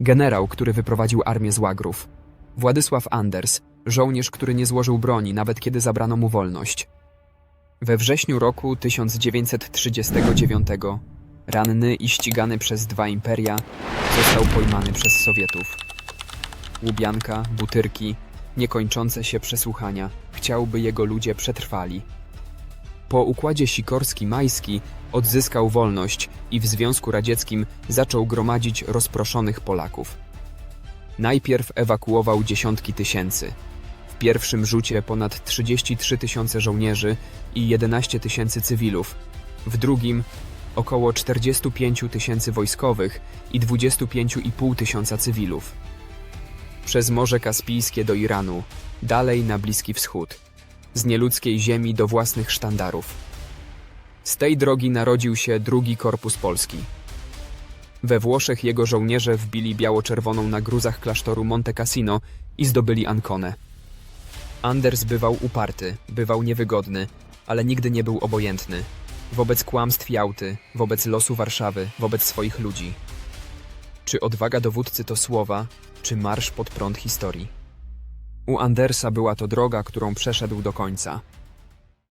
Generał, który wyprowadził armię z łagrów. Władysław Anders, żołnierz, który nie złożył broni, nawet kiedy zabrano mu wolność. We wrześniu roku 1939, ranny i ścigany przez dwa imperia, został pojmany przez Sowietów. Łubianka, Butyrki, niekończące się przesłuchania, chciałby jego ludzie przetrwali. Po układzie Sikorski-Majski odzyskał wolność i w Związku Radzieckim zaczął gromadzić rozproszonych Polaków. Najpierw ewakuował dziesiątki tysięcy. W pierwszym rzucie ponad 33 tysiące żołnierzy i 11 tysięcy cywilów. W drugim około 45 tysięcy wojskowych i 25,5 tysiąca cywilów. Przez Morze Kaspijskie do Iranu, dalej na Bliski Wschód, z nieludzkiej ziemi do własnych sztandarów. Z tej drogi narodził się drugi Korpus Polski. We Włoszech jego żołnierze wbili biało-czerwoną na gruzach klasztoru Monte Cassino i zdobyli Anconę. Anders bywał uparty, bywał niewygodny, ale nigdy nie był obojętny. Wobec kłamstw Jałty, wobec losu Warszawy, wobec swoich ludzi. Czy odwaga dowódcy to słowa, czy marsz pod prąd historii? U Andersa była to droga, którą przeszedł do końca.